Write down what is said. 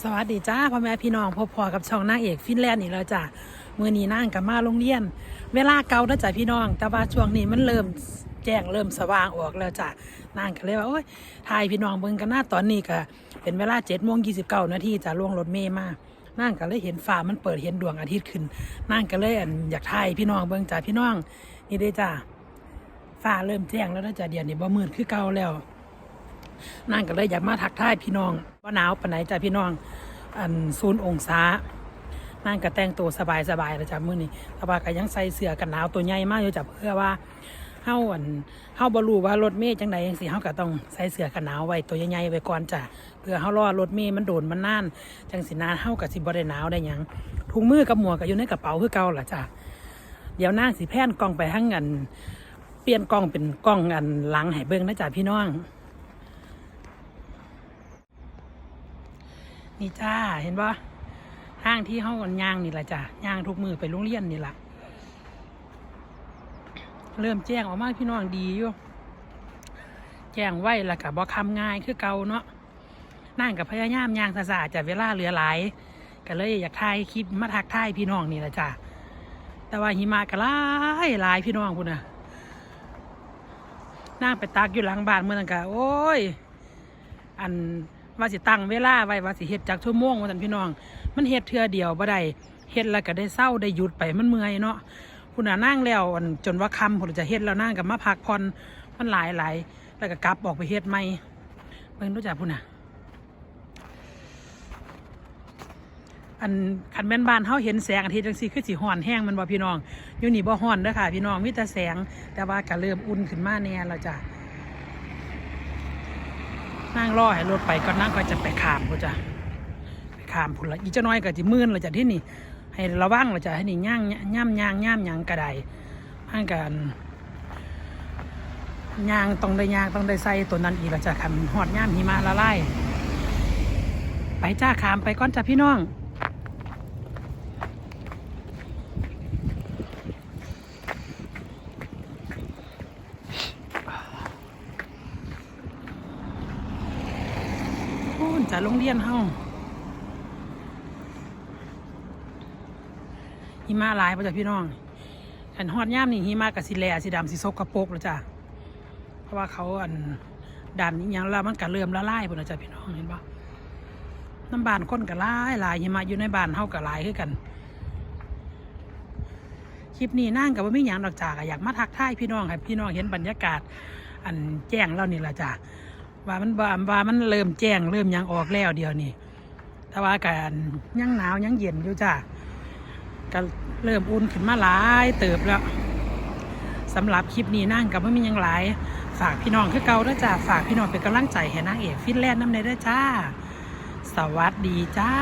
สวัสดีจ้าพ่อแม่พี่น้องพบพอกับช่องนางเอกฟินแลนด์อีกแล้วจ้ะมือนี้นั่งกับมาโรงเรียน เวลาเก่าแล้วจ้ะพี่น้อง แต่ว่าช่วงนี้มันเริ่มแจ้งเริ่มสว่างออกแล้วจ้ะนั่งก็เลยว่าโอ้ยถ่ายพี่น้องเบิ่งกันหน้าตอนนี้ก็เป็นเวลาเจ็ดโมงยี่สิบเก้านาทีจ้ะล่วงรถเมย์มานั่งก็เลยเห็นฟ้ามันเปิดเห็นดวงอาทิตย์ขึ้นนั่งก็เลยอยากถ่ายพี่น้องเบิ่งจ้ะพี่น้องนี่เด้จ้ะฟ้าเริ่มแจ้งแล้วนะจ้ะเดี๋ยวนี้บ่มืดคือเก่าแล้ว นั่งก็เลยอยากมาทักทายพี่น้องว่าหนาวปานไหนจ้ะพี่น้อง อันศูนย์องศานั่งก็แต่งตัวสบายสบายๆแล้วจ้ะมื้อนี้แต่ว่าก็ยังใส่เสื้อกันหนาวตัวใหญ่มากอยู่จ้ะเพื่อว่าเฮาอันเฮาบ่รู้ว่ารถเมย์จังใดจังซี่เฮาก็ต้องใส่เสื้อกันหนาวไว้ตัวใหญ่ๆไว้ก่อนจ้ะเพื่อเฮารอรถเมย์มันโดนมันนานจังสินานเฮาก็สิบ่ได้หนาวได้หยังถุงมือกับหมวกก็อยู่ในกระเป๋าคือเก่าล่ะจ้ะเดี๋ยวนางสิแพนกล้องไปทางอันเปลี่ยนกล้องเป็นกล้องอันหลังให้เบิ่งนะจ้ะพี่น้อง นี่จ้าเห็นปะห้างที่ห้องกันย่างนี่แหละจ้ะย่างทุกมือไปโรงเรียนนี่แหละเริ่มแจ้งออกมาพี่น้องดีอยู่แจ้งไว้ละกับบ่คำง่ายคือเก่าเนาะนั่งกับพยายามย่างซาซาๆจะเวลาเหลือหลายก็เลยอยากถ่ายคลิปมาทักทายพี่น้องนี่แหละจ้ะแต่ว่าหิมะก็หลายหลายพี่น้องคุณนะนั่งไปตากอยู่หลังบ้านเมื่อนั้นก็โอ้ย อัน ว่าสิตั้งเวลาไว้ว่าสิเฮ็ดจากชั่วโมงว่าซั่นพี่น้อง มันเฮ็ดเทื่อเดียวบ่ได้เฮ็ดแล้วก็ได้เศร้าได้หยุดไปมันเมื่อยเนาะคุณน่ะนั่งแล้วจนว่าค่ำพุ่นจะเฮ็ดแล้วนั่งกับมาพักผ่อนมันหลายหลายแล้วก็กลับออกไปเฮ็ดใหม่เบิ่งรู้จักพุ่นน่ะอันคันแม่นบ้านเฮาเห็นแสงอาทิตย์จังซี่คือสิฮ้อนแห้งมันบ่พี่น้องอยู่นี่บ่ฮ้อนเด้อค่ะ พี่น้องมีแต่แสงแต่ว่าก็เริ่มอุ่นขึ้นมาแน่แล้วจ้ะ นั่งรอให้รถไปก็นั่งก็จะไปขามกูจ้ะไปขามพุ่นละอีเจ้าน้อยก็จะมื่นเราจะที่นี่ ให้ระวังเราจะให้นี่ย่างย่ำย่างย่ำย่างกระไดห้างกันย่างต้องได้ย่างต้องได้ใส่ตัวนั้นอีเราจะคันหอดย่ำหิมะละลายไปจ้าขามไปก้อนจ้ะพี่น้อง โอ้นจะโรงเรียนเฮาหิมะหลายป่ะจ้ะพี่น้องขันฮอดย่ามนี่หิมะกับสีแลสีดำสีซกกระโปกแล้วจ้ะเพราะว่าเขาอันดันอย่างแล้วมันก็เริ่มละลายป่ะจ้ะพี่น้องเห็นปะน้ำบานก้นก็หลายลายหิมะอยู่ในบานเฮาก็ลายคือกันคลิปนี้นั่งกับว่าไม่หยังดอกจากอยากมาทักทายพี่น้องให้พี่น้องเห็นบรรยากาศ อันแจ้งเรานี่ละจ้ะ ว่ามันว่าว่ามันเริ่มแจ้งเริ่มยังออกแล้วเดียวนี่แต่ว่าการยังหนาวยังเย็นอยู่จ้ะก็เริ่มอุ่นขึ้นมาหลายเติบแล้วสำหรับคลิปนี้นั่งกับว่มียังหลายฝากพี่น้องคือเก่าด้วยจ้ะฝากพี่น้องเป็นกำลังใจให้นางเอกฟินแลนด์น้ำในด้วยจ้า สวัสดีจ้า